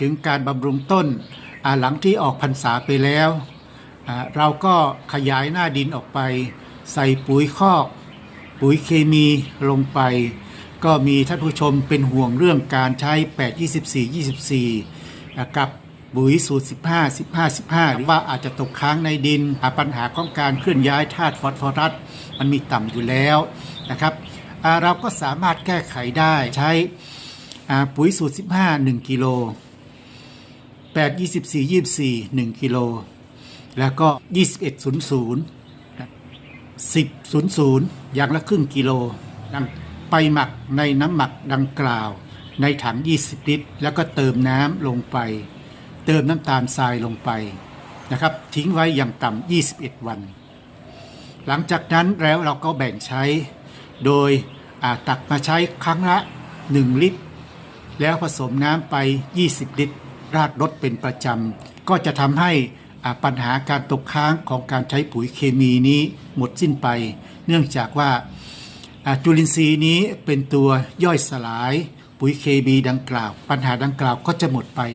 ถึงการบำรุงต้นอาหลังที่ออกพรรษาไปแล้ว เราก็ขยายหน้าดินออกไป ใส่ปุ๋ยคอก ปุ๋ยเคมีลงไป ก็มีท่านผู้ชมเป็นห่วงเรื่องการใช้ 8 24 24อ่ากับปุ๋ยสูตร 15 15 15 หรือว่าอาจจะตกค้างในดินหาปัญหาของการเคลื่อนย้ายธาตุฟอสฟอรัสมันมีต่ำอยู่แล้วนะครับเราก็สามารถแก้ไขได้ใช้ปุ๋ยสูตร 15 1 กิโล 8 24 24 1 กิโล แล้วก็ 21 00 10 00 อย่างละครึ่งกิโลนำไปหมักในน้ำหมักดังกล่าว ในถัง 20 ลิตร แล้วก็เติมน้ำลงไป เติมน้ำตาลทรายลงไปนะครับ ทิ้งไว้อย่างต่ำ21 วัน หลังจากนั้นแล้วเราก็แบ่งใช้ โดยตักมาใช้ครั้งละ 1 ลิตร แล้วผสมน้ำไป 20 ลิตร ราดรดเป็นประจำ ก็จะทำให้อ่าปัญหาการตกค้างของการใช้ปุ๋ยเคมีนี้หมดสิ้นไป เนื่องจากว่าจุลินทรีย์นี้เป็นตัวย่อยสลายปุ๋ยเคมีดังกล่าว ปัญหาดังกล่าวก็จะหมดไป